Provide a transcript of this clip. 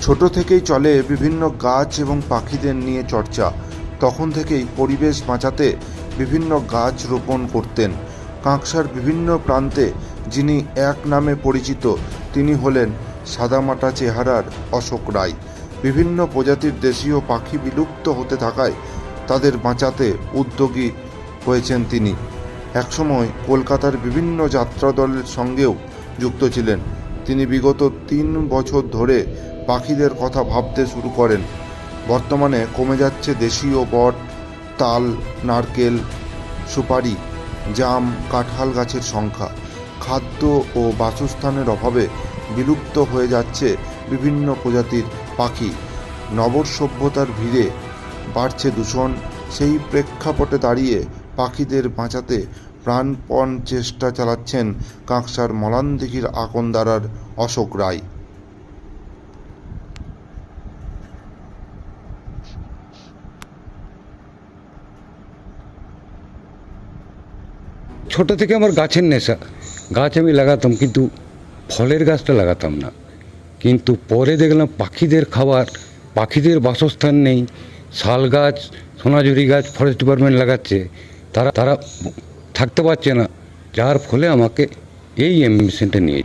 ছোট থেকেই চলে বিভিন্ন গাছ এবং পাখিদের নিয়ে চর্চা। তখন থেকেই পরিবেশ বাঁচাতে বিভিন্ন গাছ রোপণ করতেন। কাঁকসার বিভিন্ন প্রান্তে, যিনি এক নামে পরিচিত, তিনি হলেন সাদামাটা চেহারার অশোক রায়। বিভিন্ন প্রজাতির দেশীয় পাখি বিলুপ্ত হতে থাকায় তাদের বাঁচাতে উদ্যোগী হয়েছেন তিনি। একসময় কলকাতার বিভিন্ন যাত্রা দলের সঙ্গেও যুক্ত ছিলেন। তিনি বিগত তিন বছর ধরে পাখিদের কথা ভাবতে শুরু করেন। বর্তমানে কমে যাচ্ছে দেশীয় বট, তাল, নারকেল, সুপারি, জাম, কাঁঠাল গাছের সংখ্যা। খাদ্য ও বাসস্থানের অভাবে বিলুপ্ত হয়ে যাচ্ছে বিভিন্ন প্রজাতির পাখি। নবর সভ্যতার ভিড়ে বাড়ছে দূষণ। সেই প্রেক্ষাপটে দাঁড়িয়ে পাখিদের বাঁচাতে প্রাণপণ চেষ্টা চালাচ্ছেন কাঁকসার মলানদিঘির আকন্দারার অশোক রায়। ছোট থেকে আমার গাছের নেশা। গাছ আমি লাগাতাম, কিন্তু ফলের গাছটা লাগাতাম না। কিন্তু পরে দেখলাম পাখিদের খাবার, পাখিদের বাসস্থান নেই। শাল গাছ, সোনাঝুরি গাছ ফরেস্ট ডিপার্টমেন্ট লাগাচ্ছে। তারা তারা থাকতে পারছে না। যার ফলে আমাকে এই অ্যাম্বিশনটা নিয়ে